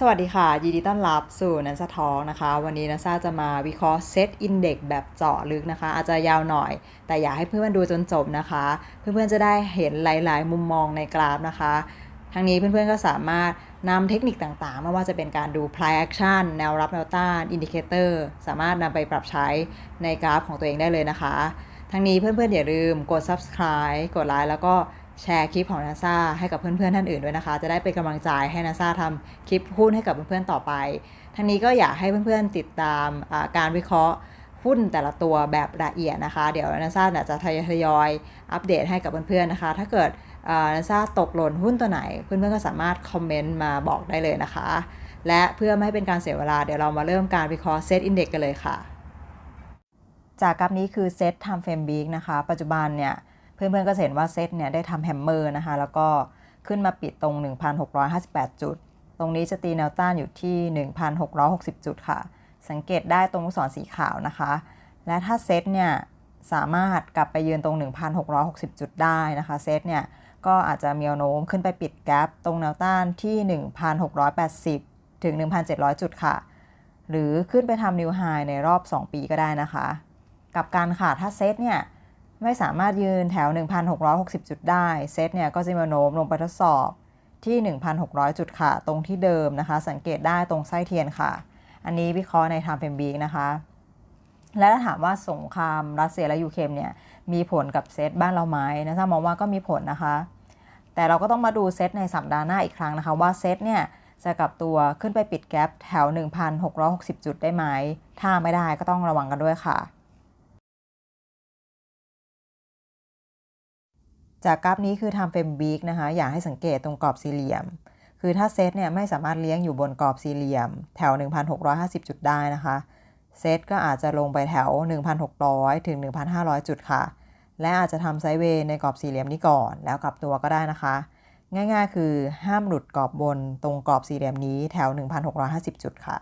สวัสดีค่ะ ยินดีต้อนรับสู่นันสทองนะคะ วันนี้นันซาจะมาวิเคราะห์เซตอินเด็กแบบเจาะลึกนะคะ อาจจะยาวหน่อย แต่อยากให้เพื่อนๆดูจนจบนะคะ เพื่อนๆจะได้เห็นหลายๆ มุมมองในกราฟนะคะ ทั้งนี้เพื่อนๆก็สามารถนำเทคนิคต่างๆ ไม่ว่าจะเป็นการดู price action แนวรับแนวต้านอินดิเคเตอร์สามารถนำไปปรับใช้ในกราฟของตัวเองได้เลยนะคะ ทั้งนี้เพื่อนๆอย่าลืมกด subscribe กดไลค์แล้วก็ แชร์คลิปของ NASA ให้กับเพื่อนๆท่านอื่นด้วยนะคะ จะได้เป็นกำลังใจให้ NASA ทำคลิปหุ้นให้กับเพื่อนๆต่อไปทั้งนี้ก็อยากให้เพื่อนๆติดตามการวิเคราะห์หุ้นแต่ละตัวแบบละเอียดนะคะ เดี๋ยวนี่ยจะทยอยอัปเดตให้กับเพื่อนๆนะคะ ถ้าเกิดนันซ่าตกหล่นหุ้นตัวไหน เพื่อนๆก็สามารถคอมเมนต์มาบอกได้เลยนะคะ และเพื่อไม่ให้เป็นการเสียเวลาเดี๋ยวเรามาเริ่มการวิเคราะห์เซตอินเด็กกันเลยค่ะ จากกราฟนี้คือเซต Time Frame Week นะคะ ปัจจุบันเนี่ย เพื่อนๆก็เห็นว่าเซตเนี่ยได้ทำแฮมเมอร์นะคะ แล้วก็ขึ้นมาปิดตรง 1,658 จุด ตรงนี้จะตีแนวต้านอยู่ที่ 1,660 จุดค่ะ สังเกตได้ตรงลูกศรสีขาวนะคะ และถ้าเซตเนี่ยสามารถกลับไปยืนตรง 1,660 จุดได้นะคะ เซตเนี่ยก็อาจจะมีแนวโน้มขึ้นไปปิดแกลบตรงแนวต้านที่ 1,680 ถึง 1,700 จุดค่ะ หรือขึ้นไปทำนิวไฮในรอบ 2 ปีก็ได้นะคะ กับการค่ะถ้าเซตเนี่ย ไม่สามารถยืนแถว 1,660 จุดได้ เซตเนี่ยก็จะมีแนวโน้มลงไปทดสอบที่ 1,600 จุดค่ะ ตรงที่เดิมนะคะ สังเกตได้ตรงไส้เทียนค่ะ อันนี้วิเคราะห์ใน Time Frame Week นะคะ และถ้าถามว่าสงครามรัสเซียและยูเครนเนี่ยมีผลกับเซตบ้านเราไหมนะถ้ามองว่าก็มีผลนะคะ แต่เราก็ต้องมาดูเซตในสัปดาห์หน้าอีกครั้งนะคะ ว่าเซตเนี่ยจะกลับตัวขึ้นไปปิดแกลบแถว 1,660 จุดได้ไหม ถ้าไม่ได้ก็ต้องระวังกันด้วยค่ะ จากกราฟนี้คือ Time Frame Week นะคะ อยากให้สังเกตตรงกรอบสี่เหลี่ยม คือถ้าเซตเนี่ยไม่สามารถเลี้ยงอยู่บนกรอบสี่เหลี่ยม แถว 1,650 จุดได้นะคะ เซตก็อาจจะลงไปแถว 1,600 ถึง 1,500 จุดค่ะ และอาจจะทำไซด์เวย์ในกรอบสี่เหลี่ยมนี้ก่อน แล้วกลับตัวก็ได้นะคะ ง่ายๆ คือห้ามหลุดกรอบบนตรงกรอบสี่เหลี่ยมนี้แถว 1,650 จุดค่ะ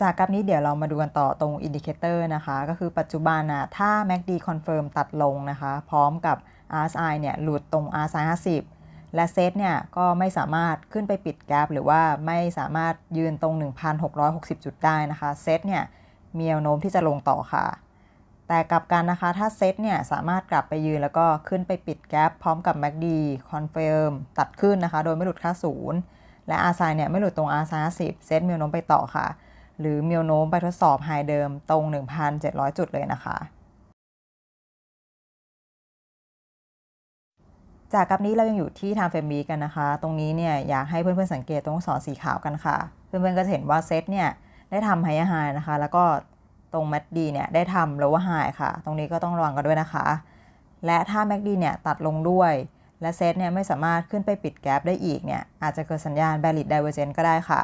จากกราฟนี้เดี๋ยวเรามาดูกันต่อตรงอินดิเคเตอร์นะคะ ก็คือปัจจุบันนะถ้า MACD Confirm ตัดลงนะคะ พร้อมกับ RSI เนี่ยหลุดตรง RSI 50 และเซตเนี่ยก็ไม่สามารถขึ้นไปปิดแกลบหรือว่าไม่สามารถยืนตรง 1,660 จุดได้นะคะเซตเนี่ยมีแนวโน้มที่จะลงต่อค่ะ แต่กลับกันนะคะถ้าเซตเนี่ยสามารถกลับไปยืนแล้วก็ขึ้นไปปิดแกลบพร้อมกับ MACD Confirm ตัดขึ้นนะคะ โดยไม่หลุดค่าศูนย์และ RSI เนี่ยไม่หลุดตรง RSI 50 เซตมีแนวโน้มไปต่อค่ะ หรือมีแนวโน้มไปทดสอบไฮเดิมตรง 1,700 จุดเลยนะคะ จากกราฟนี้เรายังอยู่ที่ Time Frame Week กันนะคะ ตรงนี้เนี่ยอยากให้เพื่อนๆสังเกตตรงลูกศรสีขาวกันค่ะ เพื่อนๆก็จะเห็นว่าเซตเนี่ยได้ทำไฮไฮนะคะ แล้วก็ตรง MACD เนี่ยได้ทำ lower high ค่ะ ตรงนี้ก็ต้องระวังกันด้วยนะคะ และถ้า MACD เนี่ยตัดลงด้วยและเซตเนี่ยไม่สามารถขึ้นไปปิดแกลบได้อีกเนี่ยอาจจะเกิดสัญญาณ bearish divergence ก็ได้ค่ะ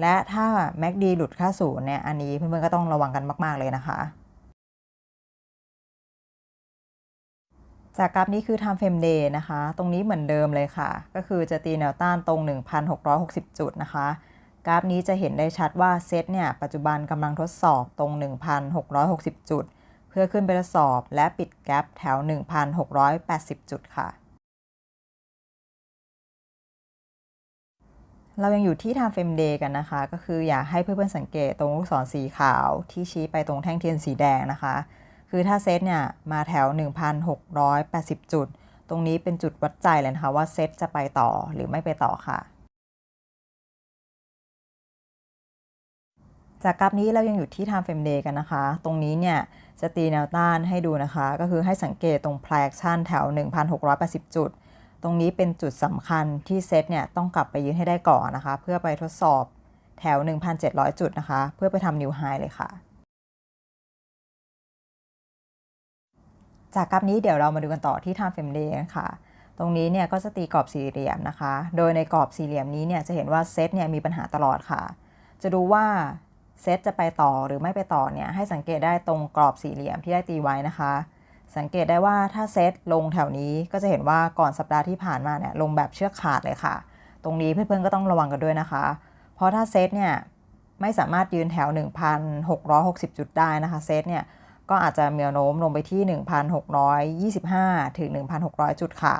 และถ้า MACD หลุดค่าศูนย์เนี่ยอันนี้เพื่อนๆก็ต้องระวังกันมาก ๆ เลยนะคะ จากกราฟนี้คือ Time Frame Day นะคะ ตรงนี้เหมือนเดิมเลยค่ะ ก็คือจะตีแนวต้านตรง 1,660 จุดนะคะ กราฟนี้จะเห็นได้ชัดว่าเซตเนี่ยปัจจุบันกำลังทดสอบตรง 1,660 จุด เพื่อขึ้นไปทดสอบและปิดแกลบแถว 1,680 จุดค่ะ เรายังอยู่ที่ Time Frame Day กันนะคะ ก็คืออยากให้เพื่อนๆสังเกตตรงลูกศรสีขาวที่ชี้ไปตรงแท่งเทียนสีแดงนะคะ คือถ้าเซตเนี่ยมาแถว 1,680 จุด ตรงนี้เป็นจุดวัดใจเลยนะคะว่าเซตจะไปต่อหรือไม่ไปต่อค่ะ จากกราฟนี้เรายังอยู่ที่ Time Frame Day กันนะคะ ตรงนี้เนี่ยจะตีแนวต้านให้ดูนะคะ ก็คือให้สังเกตตรง Price Action แถว 1,680 จุด รงนี้เป็นจุดสำคัญที่เซตเนี่ยต้องกลับไปยืนให้ได้ก่อนนะคะ เพื่อไปทดสอบแถว 1,700 จุดนะคะ เพื่อไปทำนิวไฮเลยค่ะ จากกราฟนี้เดี๋ยวเรามาดูกันต่อที่ Time Frame Day ค่ะ ตรงนี้เนี่ยก็จะตีกรอบสี่เหลี่ยมนะคะ โดยในกรอบสี่เหลี่ยมนี้เนี่ยจะเห็นว่าเซตเนี่ยมีปัญหาตลอดค่ะ จะดูว่าเซตจะไปต่อหรือไม่ไปต่อเนี่ยให้สังเกตได้ตรงกรอบสี่เหลี่ยมที่ได้ตีไว้นะคะ สังเกตได้ว่าถ้าเซตลงแถวนี้ก็จะเห็นว่าก่อนสัปดาห์ที่ผ่านมาเนี่ยลงแบบเชือกขาดเลยค่ะ ตรงนี้เพื่อนๆก็ต้องระวังกันด้วยนะคะ เพราะถ้าเซตเนี่ยไม่สามารถยืนแถว 1,660 จุดได้นะคะเซตเนี่ยก็อาจจะมีแนโน้มลงไปที่ 1,625 ถึง 1,600 จุดค่ะ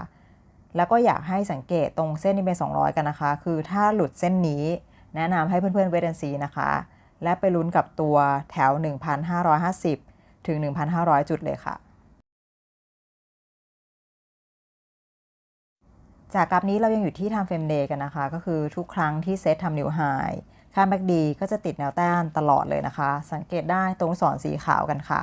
แล้วก็อยากให้สังเกตตรงเส้นนี้เป็น200 กันนะคะ คือถ้าหลุดเส้นนี้แนะนำให้เพื่อนๆเวทนซีนะคะ และไปลุ้นกับตัวแถว 1,550 ถึง 1,500 จุดเลยค่ะ จากกราฟนี้เรายังอยู่ที่ time frame day กันนะคะ ก็คือทุกครั้งที่เซตทำนิวไฮค่า MACD ก็จะติดแนวต้านตลอดเลยนะคะ สังเกตได้ตรงสอนสีขาวกันค่ะ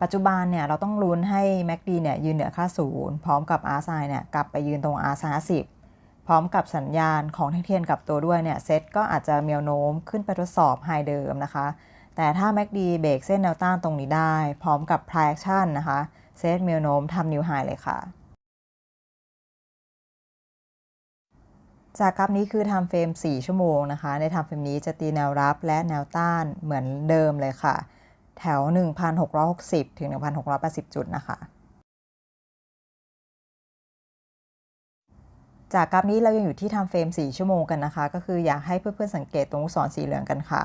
ปัจจุบันเนี่ยเราต้องลุ้นให้ MACD เนี่ยยืนเหนือค่าศูนย์พร้อมกับ RSI เนี่ยกลับไปยืนตรง RSI 50 พร้อมกับสัญญาณของแท่งเทียนกับตัวด้วยเนี่ยเซตก็อาจจะมีแนวโน้มขึ้นไปทดสอบไฮเดิมนะคะ แต่ถ้า MACD เบรกเส้นแนวต้านตรงนี้ได้ พร้อมกับ price action นะคะเซตมีแนวโน้มทำนิวไฮเลยค่ะ จากกราฟนี้คือ time frame 4ชั่วโมงนะคะ ใน time frame นี้จะตีแนวรับและแนวต้านเหมือนเดิมเลยค่ะ แถว 1,660 ถึง 1,680 จุดนะคะ จากกราฟนี้เรายังอยู่ที่ time frame 4ชั่วโมงกันนะคะ ก็คืออยากให้เพื่อนๆสังเกตตรงลูกศรสีเหลืองกันค่ะ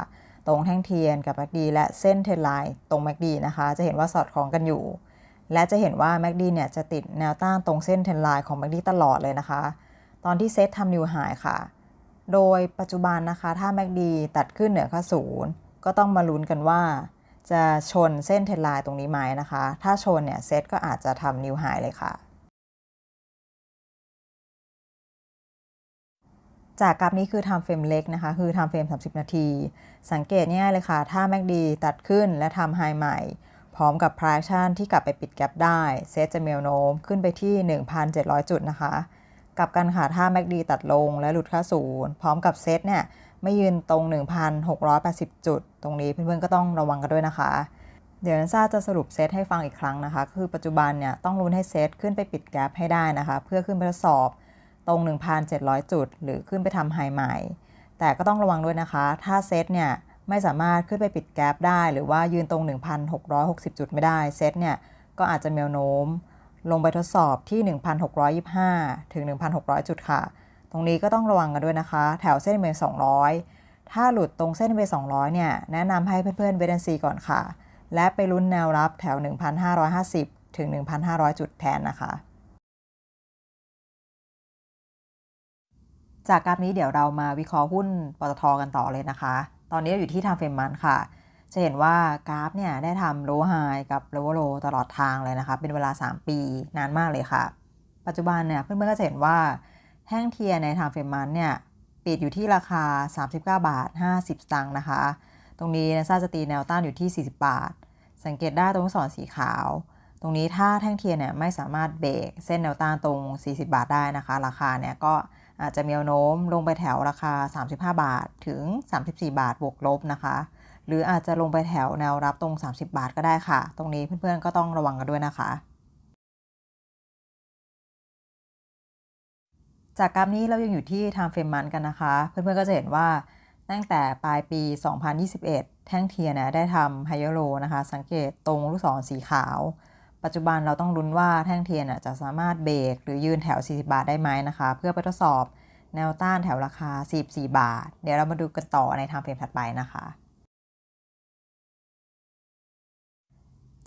ตรงแท่งเทียนกับ MACD และเส้นเทรนไลน์ตรง MACD นะคะ จะเห็นว่าสอดคล้องกันอยู่ และจะเห็นว่า MACD เนี่ยจะติดแนวต้านตรงเส้นเทรนไลน์ของ MACD ตลอดเลยนะคะ ตอนที่เซตทำนิวไฮค่ะ โดยปัจจุบันนะคะ ถ้า MACD ตัดขึ้นเหนือค่าศูนย์ก็ต้องมาลุ้นกันว่า จะชนเส้นเทรนไลน์ตรงนี้ไหมนะคะ ถ้าชนเนี่ยเซตก็อาจจะทำนิวไฮเลยค่ะ จากกราฟนี้คือ time frame เล็กนะคะ คือ time frame 30 นาที สังเกตง่ายเลยค่ะ ถ้า MACD ตัดขึ้นและทำไฮใหม่พร้อมกับ price action ที่กลับไปปิดแกปได้ เซตจะมีแนวโน้มขึ้นไปที่ 1,700 จุดนะคะ กับการขาถ้า MACD ตัดลงและหลุดค่าศูนย์พร้อมกับเซตเนี่ยไม่ยืนตรง 1,680 จุด ตรงนี้เพื่อนๆก็ต้องระวังกันด้วยนะคะ เดี๋ยวนันซาจะสรุปเซตให้ฟังอีกครั้งนะคะ คือปัจจุบันเนี่ยต้องลุ้นให้เซตขึ้นไปปิดแกปให้ได้นะคะ เพื่อขึ้นไปทดสอบตรง 1,700 จุด หรือขึ้นไปทำไฮใหม่ แต่ก็ต้องระวังด้วยนะคะ ถ้าเซตเนี่ยไม่สามารถขึ้นไปปิดแกปได้ หรือว่ายืนตรง 1,660 จุดไม่ได้เซตเนี่ยก็อาจจะมีแนวโน้ม ลงไปทดสอบที่ 1,625 ถึง 1,600 จุดค่ะ ตรงนี้ก็ต้องระวังกันด้วยนะคะ แถวเส้นเม200 ถ้าหลุดตรงเส้นเม200 เนี่ย แนะนำให้เพื่อนๆเวทนซีก่อนค่ะ และไปลุ้นแนวรับแถว 1,550 ถึง 1,500 จุดแทนนะคะ จากกราฟนี้เดี๋ยวเรามาวิเคราะห์หุ้นปตทกันต่อเลยนะคะ ตอนนี้อยู่ที่ทางเฟรมมันค่ะ จะเห็นว่ากราฟเนี่ยได้ทำโลไฮกับโลโลตลอดทางเลยนะคะ เป็นเวลา 3 ปีนานมากเลยค่ะ ปัจจุบันเนี่ยเพื่อนๆก็จะเห็นว่าแท่งเทียร์ในทางเฟรมมันเนี่ยปิดอยู่ที่ราคา 39 บาท 50 สตางค์นะคะ ตรงนี้นะซาจะตีแนวต้านอยู่ที่ 40 บาท สังเกตได้ตรงสอนสีขาว ตรงนี้ถ้าแท่งเทียร์เนี่ยไม่สามารถเบรกเส้นแนวต้านตรง 40 บาทได้นะคะ ราคาเนี่ยก็อาจจะมีแนวโน้มลงไปแถวราคา 35 บาทถึง 34 บาทบวกลบนะคะ หรืออาจจะลงไปแถวแนวรับตรง 30 บาทก็ได้ค่ะ ตรงนี้เพื่อนๆก็ต้องระวังกันด้วยนะคะ จากกราฟนี้เรายังอยู่ที่ time frame มันกันนะคะ เพื่อนๆก็จะเห็นว่าตั้งแต่ปลายปี 2021 แท่งเทียนี่ยได้ทำไฮโลนะคะ สังเกตตรงลูกศรสีขาว ปัจจุบันเราต้องลุ้นว่าแท่งเทียนจะสามารถเบรกหรือยืนแถว 40 บาทได้ไหมนะคะ เพื่อไปทดสอบแนวต้านแถวราคา 44 บาท เดี๋ยวเรามาดูกันต่อในทางเฟรมถัดไปนะคะ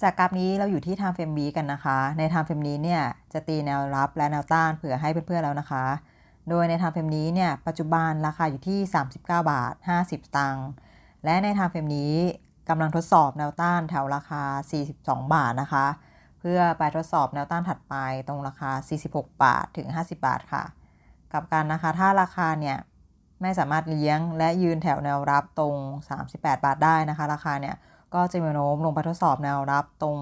จากกราฟนี้เราอยู่ที่ทางเฟรม B กันนะคะ ในทางเฟรมนี้เนี่ยจะตีแนวรับและแนวต้านเผื่อให้เพื่อนๆแล้วนะคะ โดยในทางเฟรมนี้เนี่ยปัจจุบันราคาอยู่ที่ 39 บาท 50 ตังค์และในทางเฟรมนี้กำลังทดสอบแนวต้านแถวราคา 42 บาทนะคะ เพื่อไปทดสอบแนวต้านถัดไปตรงราคา 46 บาทถึง 50 บาทค่ะ กับการนะคะถ้าราคาเนี่ยไม่สามารถเลี้ยงและยืนแถวแนวรับตรง 38 บาทได้นะคะ ราคาเนี่ย ก็จะมีแนวโน้มลงไปทดสอบแนวรับตรง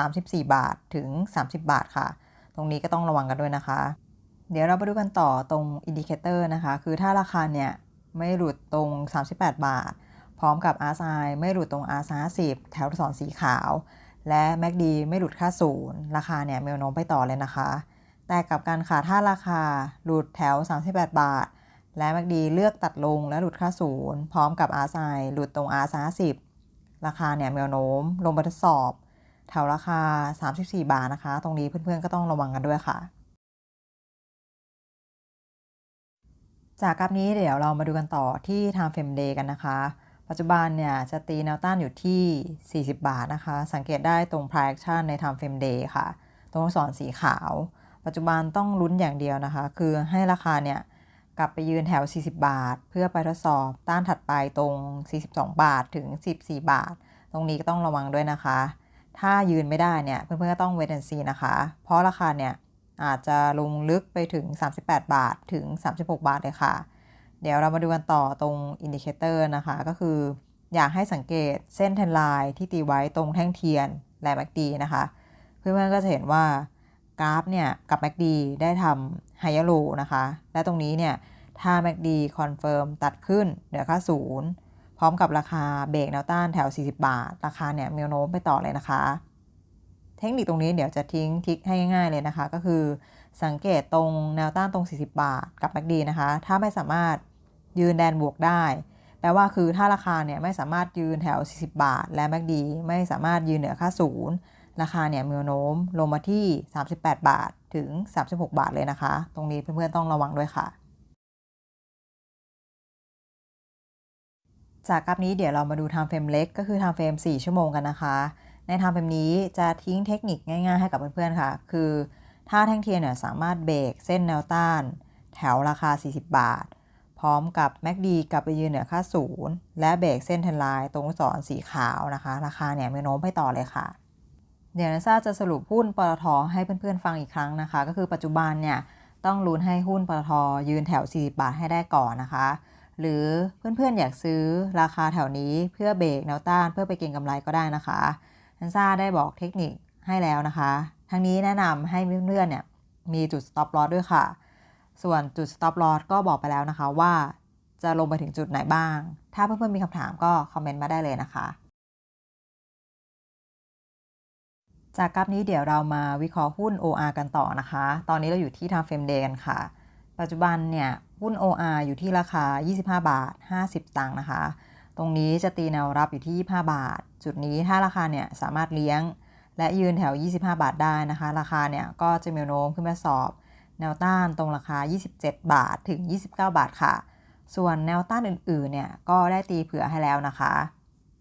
34 บาทถึง 30 บาทค่ะ ตรงนี้ก็ต้องระวังกันด้วยนะคะ เดี๋ยวเราไปดูกันต่อตรงอินดิเคเตอร์นะคะ คือถ้าราคาเนี่ยไม่หลุดตรง 38 บาท พร้อมกับ RSI ไม่หลุดตรง RSI 10 แถวสอนสีขาว และ MACD ไม่หลุดค่าศูนย์ราคาเนี่ยมีแนวโน้มไปต่อเลยนะคะ แต่กับการขาถ้าราคาหลุดแถว 38 บาท และ MACD เลือกตัดลงและหลุดค่าศูนย์พร้อมกับ RSI หลุดตรง RSI 10 ราคาเนี่ยมีแนวโน้ม ลงไปทดสอบ แถวราคา 34 บาทนะคะ ตรงนี้เพื่อนๆก็ต้องระวังกันด้วยค่ะ จากกราฟนี้เดี๋ยวเรามาดูกันต่อที่ time frame day กันนะคะ ปัจจุบันเนี่ยจะตีแนวต้านอยู่ที่ 40 บาทนะคะ สังเกตได้ตรง price action ใน time frame day ค่ะ ตรงสอนสีขาว ปัจจุบันต้องลุ้นอย่างเดียวนะคะ คือให้ราคาเนี่ย กลับไปยืนแถว 40 บาท เพื่อไปทดสอบต้านถัดไปตรง 42 บาทถึง 14 บาท ตรงนี้ก็ต้องระวังด้วยนะคะ ถ้ายืนไม่ได้เนี่ยเพื่อนๆก็ต้องเวทแอนซีนะคะ เพราะราคาเนี่ยอาจจะลงลึกไปถึง 38 บาทถึง 36 บาทเลยค่ะ เดี๋ยวเรามาดูกันต่อตรงอินดิเคเตอร์นะคะ ก็คืออยากให้สังเกตเส้นเทนไลน์ที่ตีไว้ตรงแท่งเทียนและแม c d นะคะ เพื่อนๆก็จะเห็นว่า กราฟเนี่ยกับ MACD ได้ทำไฮยโลนะคะ และตรงนี้เนี่ยถ้า MACD คอนเฟิร์มตัดขึ้นเหนือค่าศูนย์พร้อมกับราคาเบรกแนวต้านแถว 40 บาท ราคาเนี่ยมีโน้มไปต่อเลยนะคะ เทคนิคตรงนี้เดี๋ยวจะทิ้งทิกให้ง่ายๆเลยนะคะ ก็คือสังเกตตรงแนวต้านตรง 40 บาทกับ MACD นะคะ ถ้าไม่สามารถยืนแดนบวกได้ แปลว่าคือถ้าราคาเนี่ยไม่สามารถยืนแถว 40 บาท และ MACD ไม่สามารถยืนเหนือค่าศูนย์ ราคาเนี่ยมีแนวโน้มลงมาที่ 38 บาทถึง 36 บาทเลยนะคะ ตรงนี้เพื่อนๆต้องระวังด้วยค่ะ จากกราฟนี้เดี๋ยวเรามาดู time frame เล็กก็คือ time frame 4ชั่วโมงกันนะคะ ใน time frame นี้จะทิ้งเทคนิคง่ายๆ ให้กับเพื่อนๆค่ะ คือถ้าแท่งเทียนเนี่ยสามารถเบรกเส้นแนวต้าน แถวราคา 40 บาท พร้อมกับ MACD กลับไปยืนเหนือค่าศูนย์และเบรกเส้นเทนไลน์ตรงสอนสีขาวนะคะ ราคาเนี่ยมีโน้มไปต่อเลยค่ะ เดี๋ยวนัซ่าจะสรุปหุ้นปตทให้เพื่อนๆฟังอีกครั้งนะคะ ก็คือปัจจุบันเนี่ยต้องลุ้นให้หุ้นปตทยืนแถว 40 บาทให้ได้ก่อนนะคะ หรือเพื่อนๆอยากซื้อราคาแถวนี้เพื่อเบรกแนวต้านเพื่อไปเก็งกำไรก็ได้นะคะนัซ่าได้บอกเทคนิคให้แล้วนะคะ ทั้งนี้แนะนำให้เพื่อนๆเนี่ยมีจุด stop loss ด้วยค่ะ ส่วนจุด stop loss ก็บอกไปแล้วนะคะว่าจะลงไปถึงจุดไหนบ้าง ถ้าเพื่อนๆมีคำถามก็คอมเมนต์มาได้เลยนะคะ จากกราฟนี้เดี๋ยวเรามาวิเคราะห์หุ้น OR กันต่อนะคะ ตอนนี้เราอยู่ที่ Time Frame Day กันค่ะ ปัจจุบันเนี่ย หุ้น OR อยู่ที่ราคา 25 บาท 50 ตังค์นะคะ ตรงนี้จะตีแนวรับอยู่ที่ 25 บาท จุดนี้ถ้าราคาเนี่ยสามารถเลี้ยง และยืนแถว 25 บาทได้นะคะ ราคาเนี่ยก็จะมีโน้มขึ้นมาสอบ แนวต้านตรงราคา 27 บาทถึง 29 บาทค่ะ ส่วนแนวต้านอื่นๆเนี่ยก็ได้ตีเผื่อให้แล้วนะคะ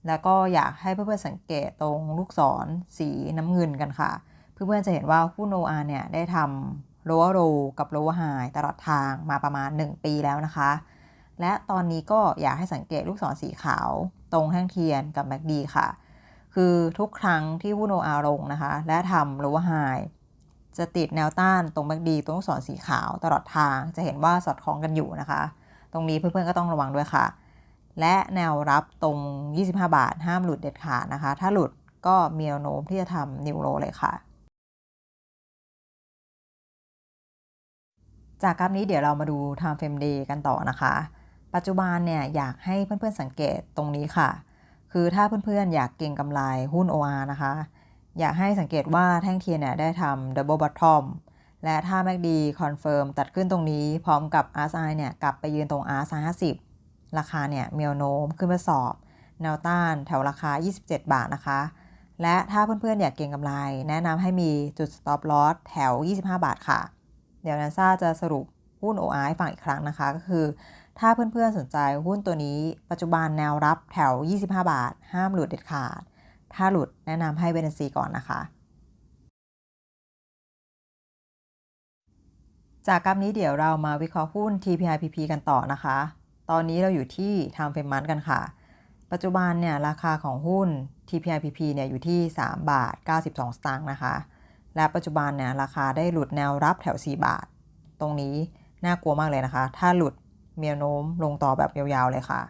แล้วก็อยากให้เพื่อนๆสังเกตตรงลูกศรสีน้ำเงินกันค่ะ เพื่อนๆจะเห็นว่าหุ้นโออาเนี่ยได้ทำโลว์โรกับโลว์ไฮตลอดทางมาประมาณ 1 ปีแล้วนะคะ และตอนนี้ก็อยากให้สังเกตลูกศรสีขาว ตรงแท่งเทียนกับแมกดีค่ะ คือทุกครั้งที่หุ้นโออาลงนะคะ และทำโลว์ไฮจะติดแนวต้านตรงแมกดีตรงลูกศรสีขาวตลอดทางจะเห็นว่าสอดคล้องกันอยู่นะคะ ตรงนี้เพื่อนๆก็ต้องระวังด้วยค่ะ และแนวรับตรง 25 บาท ห้ามหลุดเด็ดขาดนะคะ ถ้าหลุดก็มีแนวโน้มที่จะทำนิวโรเลยค่ะ จากกราฟนี้เดี๋ยวเรามาดู time frame day กันต่อนะคะ ปัจจุบันเนี่ยอยากให้เพื่อนๆสังเกตตรงนี้ค่ะ คือถ้าเพื่อนๆอยากเก็งกำไรหุ้น OR นะคะ อยากให้สังเกตว่าแท่งเทียนเนี่ยได้ทำ double bottom และถ้า MACD confirm ตัดขึ้นตรงนี้พร้อมกับ RSI เนี่ยกลับไปยืนตรง RSI 50 ราคาเนี่ยมีแนวโน้มขึ้นมาสอบ แนวต้านแถวราคา 27 บาทนะคะ และถ้าเพื่อนๆอยากเก็งกำไร แนะนำให้มีจุด stop loss แถว 25 บาทค่ะ เดี๋ยวนันซ่าจะสรุปหุ้น OR ให้ฟังอีกครั้งนะคะ ก็คือ ถ้าเพื่อนๆสนใจหุ้นตัวนี้ ปัจจุบันแนวรับแถว 25 บาท ห้ามหลุดเด็ดขาด ถ้าหลุดแนะนำให้เวนซีก่อนนะคะจากกราฟนี้เดี๋ยวเรามาวิเคราะห์หุ้น TPIPP กันต่อนะคะ ตอนนี้เราอยู่ที่ Time Frame Month กันค่ะ ปัจจุบันเนี่ยราคาของหุ้น TPIPP เนี่ยอยู่ที่ 3 บาท 92 สตางค์นะคะ และปัจจุบันเนี่ยราคาได้หลุดแนวรับแถว 4 บาท ตรงนี้น่ากลัวมากเลยนะคะ ถ้าหลุดเมียโน้มลงต่อแบบยาวๆเลยค่ะ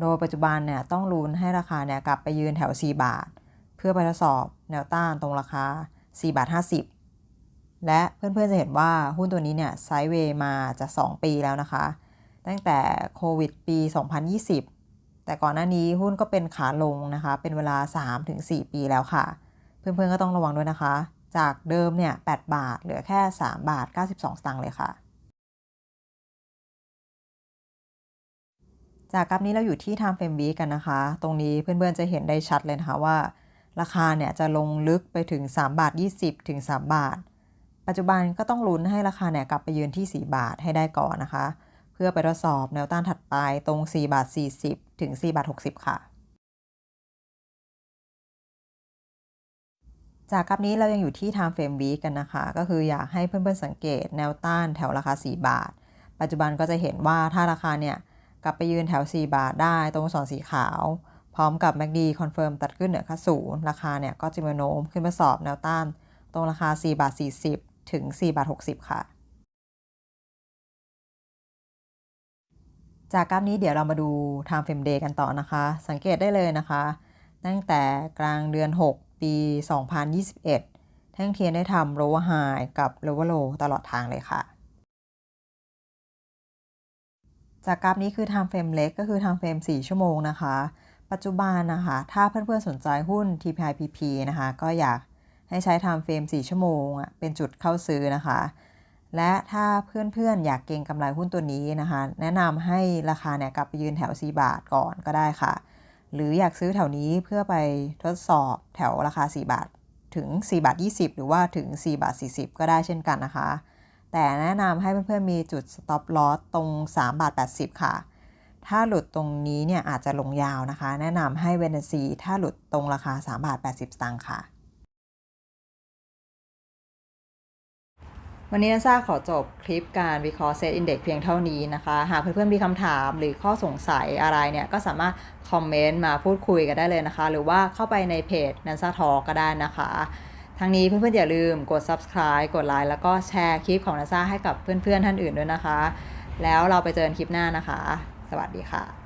โดยปัจจุบันเนี่ยต้องลุ้นให้ราคาเนี่ยกลับไปยืนแถว 4 บาท เพื่อไปทดสอบแนวต้านตรงราคา 4 บาท 50 และเพื่อนๆจะเห็นว่าหุ้นตัวนี้เนี่ยไซด์เวย์มาจะ 2 ปีแล้วนะคะ ตั้งแต่โควิดปี 2020 แต่ก่อนหน้านี้หุ้นก็เป็นขาลงนะคะ เป็นเวลา 3-4 ปีแล้วค่ะ เพื่อนๆก็ต้องระวังด้วยนะคะ จากเดิมเนี่ย 8 บาท เหลือแค่ 3 บาท 92 สตางค์เลยค่ะ จากกราฟนี้เราอยู่ที่ Time Frame Week กันนะคะ ตรงนี้เพื่อนๆจะเห็นได้ชัดเลยนะคะว่า ราคาเนี่ยจะลงลึกไปถึง 3 บาท 20 ถึง 3 บาท ปัจจุบันก็ต้องลุ้นให้ราคาเนี่ยกลับไปยืนที่ 4 บาทให้ได้ก่อนนะคะ พื่อไปทดสอบแนวต้านถัดไปตรง 4 บาท 40 ถึง 4 บาท 60 ค่ะ จากกราฟนี้เรายังอยู่ที่ time frame week กันนะคะ ก็คืออยากให้เพื่อนๆสังเกตแนวต้านแถวราคา 4 บาท ปัจจุบันก็จะเห็นว่าถ้าราคาเนี่ย กลับไปยืนแถว 4 บาทได้ตรงสอนสีขาว พร้อมกับ MACD คอนเฟิร์มตัดขึ้นเหนือค่าศูนย์ราคาเนี่ยก็จะมาโน้มขึ้นมาสอบแนวต้าน ตรงราคา 4 บาท 40 ถึง 4 บาท 60 ค่ะ จากกราฟนี้เดี๋ยวเรามาดู time frame day กันต่อนะคะ สังเกตได้เลยนะคะ ตั้งแต่กลางเดือน 6 ปี 2021 แท่งเทียนได้ทำ lower high กับ lower low ตลอดทางเลยค่ะ จากกราฟนี้คือ time frame เล็กก็คือ time frame 4 ชั่วโมงนะคะ ปัจจุบันนะคะ ถ้าเพื่อนๆสนใจหุ้น TPIPP นะคะ ก็อยากให้ใช้ time frame 4 ชั่วโมงเป็นจุดเข้าซื้อนะคะ และถ้าเพื่อนๆ อยากเก็งกำไรหุ้นตัวนี้นะคะ แนะนำให้ราคาเนี่ยกลับไปยืนแถว 4 บาทก่อนก็ได้ค่ะ หรืออยากซื้อแถวนี้เพื่อไปทดสอบแถวราคา 4 บาทถึง 4 บาท 20 หรือว่าถึง 4 บาท 40 ก็ได้เช่นกันนะคะ แต่แนะนำให้เพื่อนๆ มีจุด stop loss ตรง 3 บาท 80 ค่ะ ถ้าหลุดตรงนี้เนี่ยอาจจะลงยาวนะคะ แนะนำให้เวนซีถ้าหลุดตรงราคา 3 บาท 80สตางค์ค่ะ วันนี้นันซ่าขอจบคลิปการวิเคราะห์เซตอินเด็กเพียงเท่านี้นะคะ หากเพื่อนๆมีคำถามหรือข้อสงสัยอะไรเนี่ย ก็สามารถคอมเมนต์มาพูดคุยกันได้เลยนะคะ หรือว่าเข้าไปในเพจนันซ่าทอก็ได้นะคะ ทั้งนี้เพื่อนๆอย่าลืมกด subscribe กดไลค์แล้วก็แชร์คลิปของนันซ่าให้กับเพื่อนๆท่านอื่นด้วยนะคะ แล้วเราไปเจอกันคลิปหน้านะคะ สวัสดีค่ะ